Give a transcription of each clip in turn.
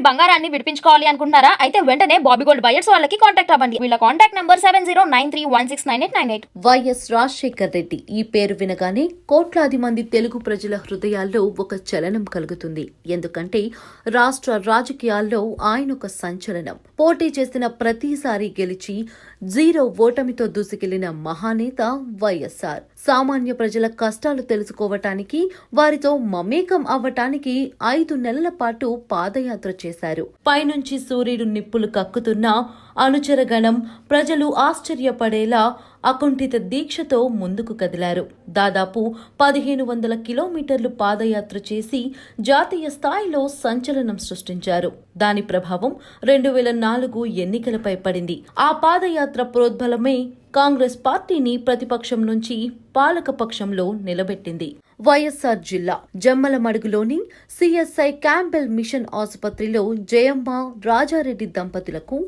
మీ బంగారాన్ని విడిపించుకోవాలి అనుకుంటున్నారా? అయితే వెంటనే బాబీ గోల్డ్ బయర్స్ వాళ్ళకి కాంటాక్ట్ అవ్వండి. వీళ్ళ contact number seven zero nine three one six nine eight nine eight YS Rajasekhar Reddy ఈ పేరు వినగానే కోట్లాది మంది తెలుగు ప్రజల హృదయాల్లో ఒక చలనం కలుగుతుంది. ఎందుకంటే రాష్ట్ర రాజకీయాల్లో ఆయన ఒక సంచలనం. పోటీ చేసిన ప్రతిసారి గెలిచి జీరో ఓటమితో దూసుకెళ్ళిన మహానేత వైఎస్ఆర్. సామాన్య ప్రజల కష్టాలు తెలుసుకోవటానికి వారితో మమేకం అవ్వటానికి ఐదు నెలల పాటు పాదయాత్ర చేశారు. పైనుంచి సూర్యుడు నిప్పులు కక్కుతున్నా అనుచరగణం ప్రజలు ఆశ్చర్యపడేలా అకుంఠిత దీక్షతో ముందుకు కదిలారు. దాదాపు పదిహేను వందల కిలోమీటర్లు పాదయాత్ర చేసి జాతీయ స్థాయిలో సంచలనం సృష్టించారు. దాని ప్రభావం రెండు వేల నాలుగు ఎన్నికలపై పడింది. ఆ పాదయాత్ర ప్రోద్బలమే కాంగ్రెస్ పార్టీని ప్రతిపక్షం నుంచి పాలక పక్షంలో నిలబెట్టింది. వైఎస్ఆర్ జిల్లా జమ్మలమడుగులోని సిఎస్ఐ క్యాంబెల్ మిషన్ ఆసుపత్రిలో జయమ్మ రాజారెడ్డి దంపతులకు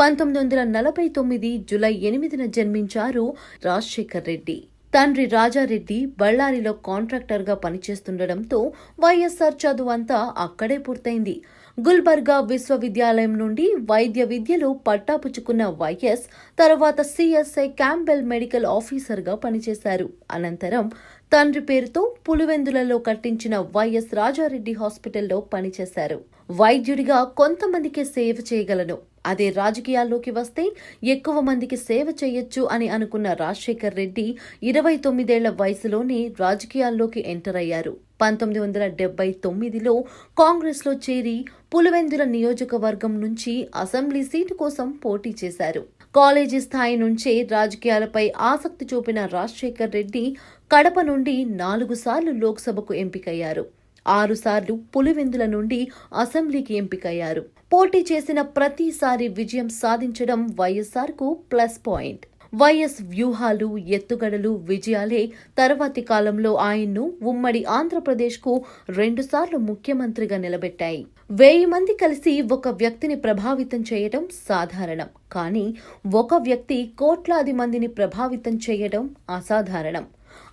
పంతొమ్మిది వందల నలభై తొమ్మిది జులై ఎనిమిదిన జన్మించారు రాజశేఖర్ రెడ్డి. తండ్రి రాజారెడ్డి బళ్ళారిలో కాంట్రాక్టర్గా పనిచేస్తుండటంతో వైఎస్ఆర్ చదువు అంతా అక్కడే పూర్తయింది. గుల్బర్గా విశ్వవిద్యాలయం నుండి వైద్య విద్యలో పట్టాపుచ్చుకున్న వైఎస్ తర్వాత సిఎస్ఐ క్యాంబెల్ మెడికల్ ఆఫీసర్గా పనిచేశారు. అనంతరం తండ్రి పేరుతో పులివెందులలో కట్టించిన వైఎస్ రాజారెడ్డి హాస్పిటల్లో పనిచేశారు. వైద్యుడిగా కొంతమందికి సేవ చేయగలను. అదే రాజకీయాల్లోకి వస్తే ఎక్కువ మందికి సేవ చేయొచ్చు అని అనుకున్న రాజశేఖర్ రెడ్డి ఇరవై తొమ్మిదేళ్ళ వయసులోనే రాజకీయాల్లోకి ఎంటర్ అయ్యారు. పంతొమ్మిది వందల డెబ్బై తొమ్మిదిలో కాంగ్రెస్లో చేరి పులివెందుల నియోజకవర్గం నుంచి అసెంబ్లీ సీటు కోసం పోటీ చేశారు. కాలేజీ స్థాయి నుంచే రాజకీయాలపై ఆసక్తి చూపిన రాజశేఖర్ రెడ్డి కడప నుండి నాలుగు సార్లు లోక్సభకు ఎంపికయ్యారు. ఆరుసార్లు పులివెందుల నుండి అసెంబ్లీకి ఎంపికయ్యారు. పోటీ చేసిన ప్రతిసారి విజయం సాధించడం వైఎస్ఆర్కు ప్లస్ పాయింట్. వైఎస్ వ్యూహాలు ఎత్తుగడలు విజయాలే తర్వాతి కాలంలో ఆయన్ను ఉమ్మడి ఆంధ్రప్రదేశ్కు రెండుసార్లు ముఖ్యమంత్రిగా నిలబెట్టాయి. వెయ్యి మంది కలిసి ఒక వ్యక్తిని ప్రభావితం చేయడం సాధారణం. కానీ ఒక వ్యక్తి కోట్లాది మందిని ప్రభావితం చేయడం అసాధారణం.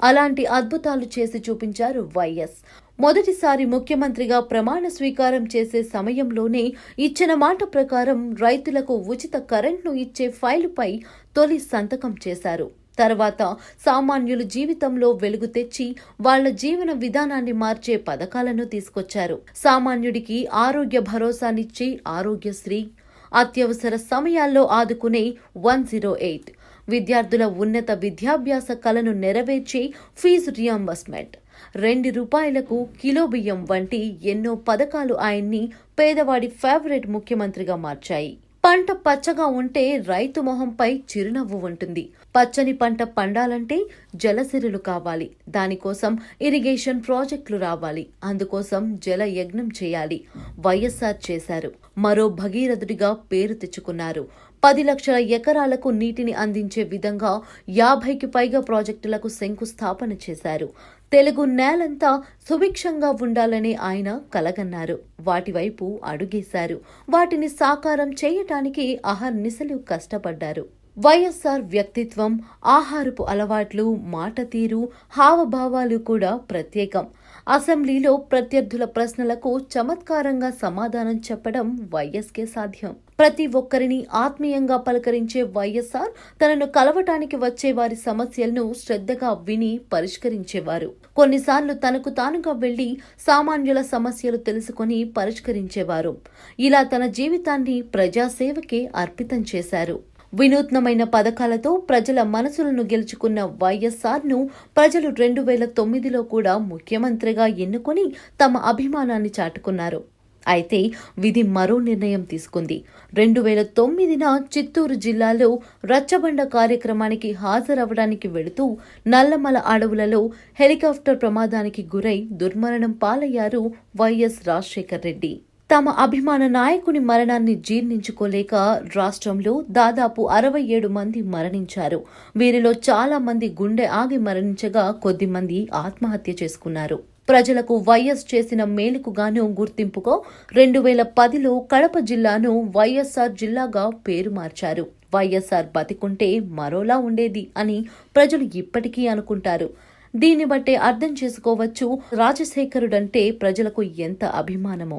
అలాంటి అద్భుతాలు చేసి చూపించారు వైఎస్. మొదటిసారి ముఖ్యమంత్రిగా ప్రమాణ స్వీకారం చేసే సమయంలోనే ఇచ్చిన మాట ప్రకారం రైతులకు ఉచిత కరెంట్ను ఇచ్చే ఫైలుపై తొలి సంతకం చేశారు. తర్వాత సామాన్యులు జీవితంలో వెలుగు తెచ్చి వాళ్ళ జీవన విధానాన్ని మార్చే పథకాలను తీసుకొచ్చారు. సామాన్యుడికి ఆరోగ్య భరోసానిచ్చి ఆరోగ్యశ్రీ అత్యవసర సమయాల్లో ఆదుకునే వన్ జీరో ఎయిట్. విద్యార్థుల ఉన్నత విద్యాభ్యాస కలను నెరవేర్చే ఫీజు రియంబర్స్మెంట్. రెండు రూపాయలకు కిలో బియ్యం వంటి ఎన్నో పథకాలు ఆయన్ని పేదవాడి ఫేవరెట్ ముఖ్యమంత్రిగా మార్చాయి. పంట పచ్చగా ఉంటే రైతు మొహంపై చిరునవ్వు ఉంటుంది. పచ్చని పంట పండాలంటే జలసిరులు కావాలి. దానికోసం ఇరిగేషన్ ప్రాజెక్టులు రావాలి. అందుకోసం జల యజ్ఞం చేయాలి. వైఎస్ఆర్ చేశారు. మరో భగీరథుడిగా పేరు తెచ్చుకున్నారు. పది లక్షల ఎకరాలకు నీటిని అందించే విధంగా యాభైకి పైగా ప్రాజెక్టులకు శంకుస్థాపన చేశారు. తెలుగు నేలంతా సుభిక్షంగా ఉండాలని ఆయన కలగన్నారు. వాటి వైపు అడుగేశారు. వాటిని సాకారం చేయటానికి అహర్నిశలు కష్టపడ్డారు. వైఎస్ఆర్ వ్యక్తిత్వం ఆహారపు అలవాట్లు మాట తీరు హావభావాలు కూడా ప్రత్యేకం. అసెంబ్లీలో ప్రత్యర్థుల ప్రశ్నలకు చమత్కారంగా సమాధానం చెప్పడం వైఎస్కే సాధ్యం. ప్రతి ఒక్కరిని ఆత్మీయంగా పలకరించే వైఎస్ఆర్ తనను కలవటానికి వచ్చే వారి సమస్యలను శ్రద్ధగా విని పరిష్కరించేవారు. కొన్నిసార్లు తనకు తానుగా వెళ్ళి సామాన్యుల సమస్యలు తెలుసుకుని పరిష్కరించేవారు. ఇలా తన జీవితాన్ని ప్రజాసేవకే అర్పితం చేశారు. వినూత్నమైన పథకాలతో ప్రజల మనసులను గెలుచుకున్న వైఎస్ఆర్ను ప్రజలు రెండు వేల తొమ్మిదిలో కూడా ముఖ్యమంత్రిగా ఎన్నుకొని తమ అభిమానాన్ని చాటుకున్నారు. అయితే విధి మరో నిర్ణయం తీసుకుంది. రెండు వేల తొమ్మిదిన చిత్తూరు జిల్లాలో రచ్చబండ కార్యక్రమానికి హాజరవడానికి వెళుతూ నల్లమల అడవులలో హెలికాప్టర్ ప్రమాదానికి గురై దుర్మరణం పాలయ్యారు వైఎస్ రాజశేఖర్ రెడ్డి. తమ అభిమాన నాయకుని మరణాన్ని జీర్ణించుకోలేక రాష్ట్రంలో దాదాపు అరవై ఏడు మంది మరణించారు. వీరిలో చాలా మంది గుండె ఆగి మరణించగా కొద్ది మంది ఆత్మహత్య చేసుకున్నారు. ప్రజలకు వైఎస్ చేసిన మేలుకుగాను గుర్తింపుగా రెండు వేల పదిలో కడప జిల్లాను వైఎస్ఆర్ జిల్లాగా పేరు మార్చారు. వైఎస్ఆర్ బతికుంటే మరోలా ఉండేది అని ప్రజలు ఇప్పటికీ అనుకుంటారు. దీన్ని బట్టే అర్థం చేసుకోవచ్చు రాజశేఖరుడంటే ప్రజలకు ఎంత అభిమానమో.